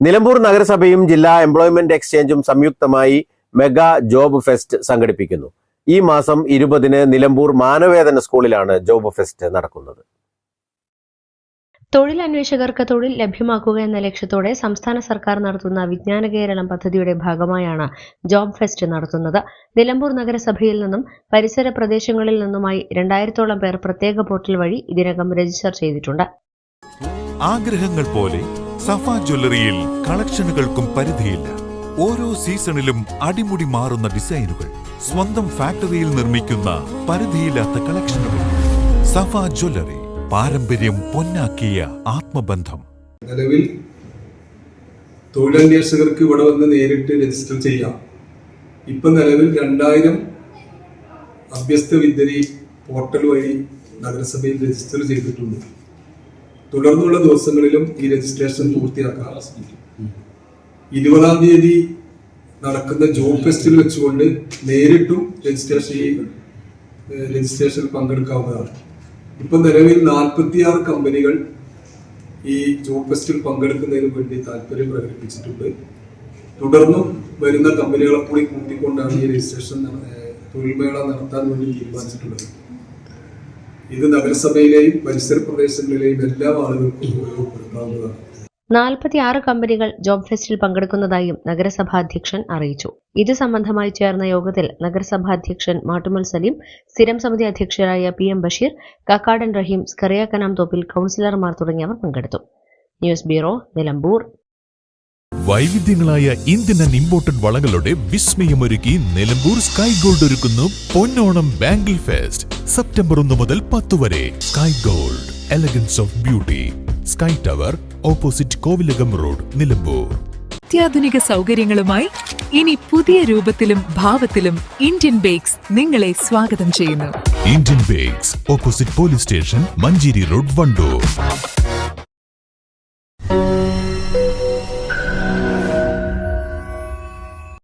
നിലമ്പൂർ നഗരസഭയും ജില്ലാ എംപ്ലോയ്മെന്റ് എക്സ്ചേഞ്ചും സംയുക്തമായി മെഗാ ജോബ് ഫെസ്റ്റ് സംഘടിപ്പിക്കുന്നു. ഈ മാസം ഇരുപതിന് നിലമ്പൂർ മാനവേദന സ്കൂളിലാണ് ജോബ് ഫെസ്റ്റ് നടക്കുന്നത്. തൊഴിലന്വേഷകർക്ക് തൊഴിൽ ലഭ്യമാക്കുക എന്ന ലക്ഷ്യത്തോടെ സംസ്ഥാന സർക്കാർ നടത്തുന്ന വിജ്ഞാന കേരളം പദ്ധതിയുടെ ഭാഗമായാണ് ജോബ് ഫെസ്റ്റ് നടത്തുന്നത്. നിലമ്പൂർ നഗരസഭയിൽ നിന്നും പരിസര പ്രദേശങ്ങളിൽ നിന്നുമായി രണ്ടായിരത്തോളം പേർ പ്രത്യേക പോർട്ടൽ വഴി ഇതിനകം രജിസ്റ്റർ ചെയ്തിട്ടുണ്ട്. ആഗ്രഹങ്ങൾ പോലെ സഫ ജ്വല്ലറിയിൽ കളക്ഷനുകൾക്കും പരിധിയില്ല. ഓരോ സീസണിലും അടിമുടി മാറുന്ന ഡിസൈനുകൾ സ്വന്തം ഫാക്ടറിയിൽ നിർമ്മിക്കുന്ന പരിധിയില്ലാത്ത കളക്ഷനുകൾ. സഫ ജ്വല്ലറി പാരമ്പര്യം പൊന്നാക്കിയ ആത്മബന്ധം. നിലവിൽ തൊഴിലന്വേഷകർക്ക് ഇവിടെ വന്ന് നേരിട്ട് രജിസ്റ്റർ ചെയ്യാം. ഇപ്പം നിലവിൽ രണ്ടായിരം അഭ്യസ്ത വിദ്യരി പോർട്ടൽ വഴി നഗരസഭയിൽ രജിസ്റ്റർ ചെയ്തിട്ടുണ്ട്. തുടർന്നുള്ള ദിവസങ്ങളിലും ഈ രജിസ്ട്രേഷൻ പൂർത്തിയാക്കാം ഇരുപതാം തീയതി നടക്കുന്ന ജോബ് ഫെസ്റ്റിൽ വെച്ചുകൊണ്ട് നേരിട്ടും രജിസ്ട്രേഷൻ ഏഹ്, രജിസ്ട്രേഷനിൽ പങ്കെടുക്കാവുന്നതാണ്. ഇപ്പം നിലവിൽ നാൽപ്പത്തിയാറ് കമ്പനികൾ ഈ ജോബ് ഫെസ്റ്റിൽ പങ്കെടുക്കുന്നതിന് വേണ്ടി താല്പര്യം പ്രകടിപ്പിച്ചിട്ടുണ്ട്. തുടർന്നും വരുന്ന കമ്പനികളെ കൂടി കൂട്ടിക്കൊണ്ടാണ് ഈ രജിസ്ട്രേഷൻ തൊഴിൽ മേള തൊഴിൽമേള നടത്താൻ വേണ്ടി തീരുമാനിച്ചിട്ടുള്ളത്. ഇത് നഗരസഭയിലെയും പരിസര പ്രദേശങ്ങളിലെയും എല്ലാ ആളുകൾക്കും ഉപയോഗപ്പെടുത്താവുന്നതാണ്. നാൽപ്പത്തിയാറ് കമ്പനികൾ ജോബ് ഫെസ്റ്റിൽ പങ്കെടുക്കുന്നതായും നഗരസഭാ അധ്യക്ഷൻ അറിയിച്ചു. ഇത് സംബന്ധമായി ചേർന്ന യോഗത്തിൽ നഗരസഭാ അധ്യക്ഷൻ മാട്ടുമൽ സലീം സ്ഥിരം സമിതി അധ്യക്ഷരായ പി എം ബഷീർ കക്കാടൻ റഹീം സ്കറിയ കനാം തോപ്പിൽ കൌൺസിലർമാർ തുടങ്ങിയവർ പങ്കെടുത്തു. News bureau Nilambur. വൈവിധ്യങ്ങളായ Indian and imported വളകളുടെ വിസ്മയമൊരുക്കി നിലമ്പൂർ സ്കൈ ഗോൾഡ് ഒരുക്കുന്നു പൊന്നോണം ബാംഗിൾ ഫെസ്റ്റ് സെപ്റ്റംബർ ഒന്ന് മുതൽ പത്ത് വരെ. Sky gold elegance of beauty sky tower opposite Kovilakam road Nilambur. അത്യാധുനിക സൗകര്യങ്ങളുമായി ഇനി പുതിയ രൂപത്തിലും ഭാവത്തിലും ഇന്ത്യൻ ബേക്സ് നിങ്ങളെ സ്വാഗതം ചെയ്യുന്നു. Indian Bakes opposite police station Manjeri road Wandoor